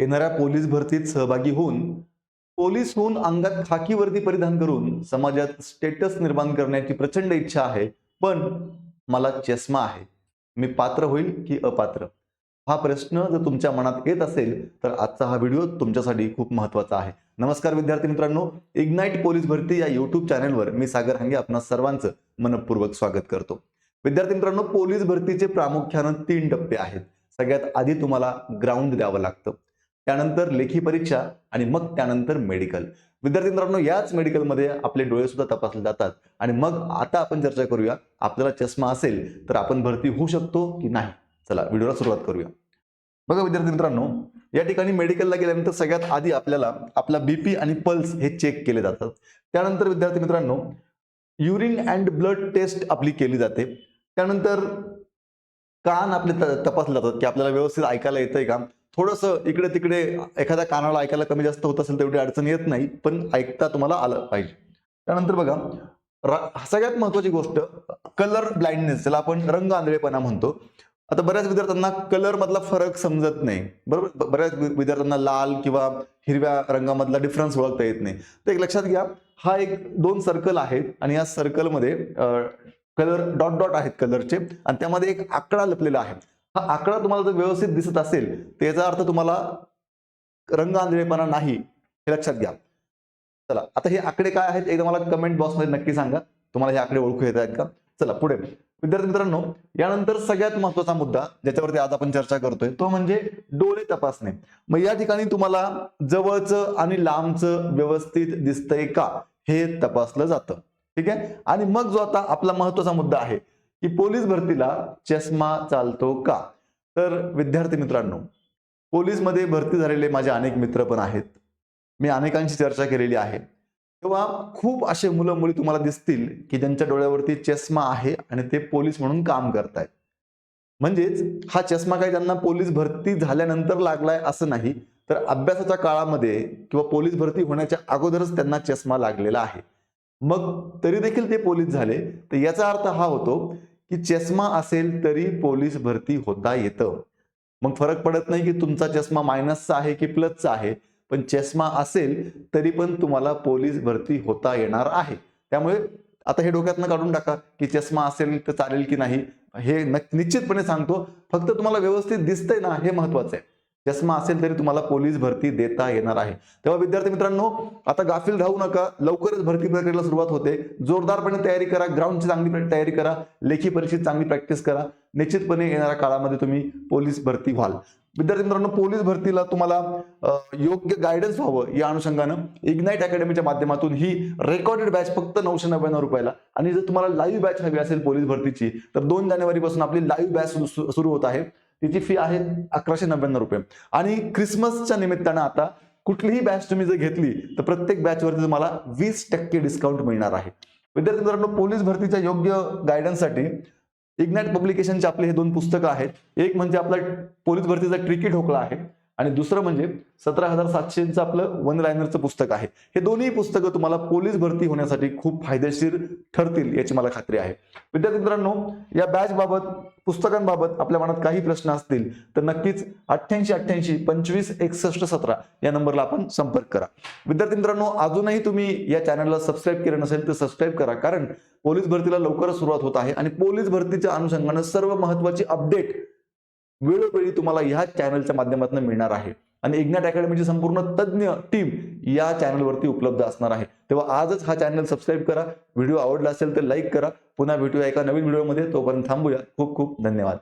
येणाऱ्या पोलीस भरतीत सहभागी होऊन पोलीस होऊन अंगात खाकी वर्दी परिधान करून समाजात स्टेटस निर्माण करण्याची प्रचंड इच्छा आहे पण मला चष्मा आहे. मी पात्र होईल की अपात्र? हा प्रश्न जर तुमच्या मनात येत असेल तर आजचा हा व्हिडिओ तुमच्यासाठी खूप महत्त्वाचा आहे. नमस्कार विद्यार्थी मित्रांनो इग्नाइट पोलीस भरती या युट्यूब चॅनलवर मी सागर हांगे आपणा सर्वांचं मनपूर्वक स्वागत करतो. विद्यार्थी मित्रांनो पोलीस भरतीचे प्रामुख्यानं तीन टप्पे आहेत. सगळ्यात आधी तुम्हाला ग्राउंड द्यावं लागतं. त्यानंतर लेखी परीक्षा आणि मग त्यानंतर मेडिकल विद्यार्थी मित्रांनो याच मेडिकलमध्ये आपले डोळे सुद्धा तपासले जातात. आणि मग आता आपण चर्चा करूया आपल्याला चष्मा असेल तर आपण भरती होऊ शकतो की नाही? चला व्हिडिओला सुरुवात करूया. बघा विद्यार्थी मित्रांनो या ठिकाणी मेडिकलला गेल्यानंतर सगळ्यात आधी आपल्याला आपला बीपी आणि पल्स हे चेक केले जातात. त्यानंतर विद्यार्थी मित्रांनो युरिन अँड ब्लड टेस्ट आपली केली जाते. त्यानंतर कान आपले तपासले जातात की आपल्याला व्यवस्थित ऐकायला येतंय का? थोडंसं इकडे तिकडे एखाद्या कानाला ऐकायला कमी जास्त होत असेल तेवढी अडचण येत नाही पण ऐकता तुम्हाला आलं पाहिजे. त्यानंतर बघा सगळ्यात महत्वाची गोष्ट कलर ब्लाइंडनेस ज्याला आपण रंग आंधळेपणा म्हणतो. आता बऱ्याच विद्यार्थ्यांना कलर मधला फरक समजत नाही. बरोबर? बऱ्याच विद्यार्थ्यांना लाल किंवा हिरव्या रंगामधला डिफरन्स ओळखता येत नाही. तर एक लक्षात घ्या हा एक दोन सर्कल आहेत आणि या सर्कलमध्ये कलर डॉट डॉट आहेत कलरचे आणि त्यामध्ये एक आकडा लपलेला आहे. हा आकडा तुम्हाला जर व्यवस्थित दिसत असेल तर याचा अर्थ तुम्हाला रंग आंधळेपणा नाही हे लक्षात घ्या. चला आता हे आकडे काय आहेत एकदा मला कमेंट बॉक्समध्ये नक्की सांगा. तुम्हाला हे आकडे ओळखू येत आहेत का? चला पुढे. विद्यार्थी मित्रांनो यानंतर सगळ्यात महत्त्वाचा मुद्दा ज्याच्यावरती आज आपण चर्चा करतोय तो म्हणजे डोळे तपासणे. मग या ठिकाणी तुम्हाला जवळचं आणि लांबचं व्यवस्थित दिसतंय का हे तपासलं जातं. ठीक आहे? आणि मग जो आता आपला महत्त्वाचा मुद्दा आहे की पोलीस भरतीला चष्मा चालतो का? तर विद्यार्थी मित्रांनो पोलीसमध्ये भरती झालेले माझे अनेक मित्र पण आहेत. मी अनेकांशी चर्चा केलेली आहे. तेव्हा खूप असे मुलं मुली तुम्हाला दिसतील की ज्यांच्या डोळ्यावरती चष्मा आहे आणि ते पोलीस म्हणून काम करतायत. म्हणजेच हा चष्मा काही त्यांना पोलीस भरती झाल्यानंतर लागलाय असं नाही तर अभ्यासाच्या काळामध्ये किंवा पोलीस भरती होण्याच्या अगोदरच त्यांना चष्मा लागलेला आहे. मग तरी देखील ते पोलीस झाले. तर याचा अर्थ हा होतो की चष्मा असेल तरी पोलीस भरती होता येतं. मग फरक पडत नाही की तुमचा चष्मा मायनसचा आहे की प्लसचा आहे पण चष्मा असेल तरी पण तुम्हाला पोलीस भरती होता येणार आहे. त्यामुळे आता हे डोक्यातनं काढून टाका की चष्मा असेल तर चालेल की नाही. हे निश्चितपणे सांगतो फक्त तुम्हाला व्यवस्थित दिसतंय ना हे महत्वाचं आहे. चष्मा असेल तरी तुम्हाला पोलीस भरती देता येणार आहे. तेव्हा विद्यार्थी मित्रांनो आता गाफील राहू नका. लवकरच भरती प्रक्रियेला सुरुवात होते. जोरदारपणे तयारी करा. ग्राउंडची चांगली तयारी करा. लेखी परीक्षेत चांगली प्रॅक्टिस करा. निश्चितपणे येणाऱ्या काळामध्ये तुम्ही पोलीस भरती व्हाल. विद्यार्थी मित्रांनो पोलीस भरतीला तुम्हाला योग्य गायडन्स व्हावं या अनुषंगानं इग्नाईट अकॅडमीच्या माध्यमातून ही रेकॉर्डेड बॅच फक्त नऊशे नव्याण्णव रुपयाला. आणि जर तुम्हाला लाईव्ह बॅच हवी असेल पोलीस भरतीची तर दोन जानेवारी पासून आपली लाईव्ह बॅच सुरू होत आहे. तिची फी आहे अकराशे नव्याण्णव रुपये. आणि क्रिसमसच्या निमित्तानं आता कुठलीही बॅच तुम्ही जर घेतली तर प्रत्येक बॅचवरती तुम्हाला वीस टक्के डिस्काउंट मिळणार आहे. विद्यार्थी मित्रांनो पोलीस भरतीच्या योग्य गायडन्ससाठी इग्नॅट पब्लिकेशनचे आपले हे दोन पुस्तकं आहेत. एक म्हणजे आपला पोलीस भरतीचा ट्रिकी ठोकळा आहे. आणि दुसरं म्हणजे सतरा हजार सातशेचं आपलं वन लायनरचं पुस्तक आहे. हे दोन्ही पुस्तकं तुम्हाला पोलीस भरती होण्यासाठी खूप फायदेशीर ठरतील याची मला खात्री आहे. विद्यार्थी मित्रांनो या बॅच बाबत पुस्तकांबाबत आपल्या मनात काही प्रश्न असतील तर नक्कीच अठ्ठ्याऐंशी अठ्ठ्याऐंशी पंचवीस एकसष्ट सतरा या नंबरला आपण संपर्क करा. विद्यार्थी मित्रांनो अजूनही तुम्ही या चॅनलला सबस्क्राईब केलं नसेल तर सबस्क्राईब करा कारण पोलीस भरतीला लवकरच सुरुवात होत आहे आणि पोलीस भरतीच्या अनुषंगानं सर्व महत्वाची अपडेट वेळोवेळी तुम्हाला ह्या चॅनलच्या माध्यमातून मिळणार आहे. आणि इग्नॅट अकॅडमीची संपूर्ण तज्ज्ञ टीम या चॅनलवरती उपलब्ध असणार आहे. तेव्हा आजच हा चॅनल सबस्क्राईब करा. व्हिडिओ आवडला असेल तर लाईक करा. पुन्हा भेटूया एका नवीन व्हिडिओमध्ये तोपर्यंत थांबूया. खूप खूप धन्यवाद.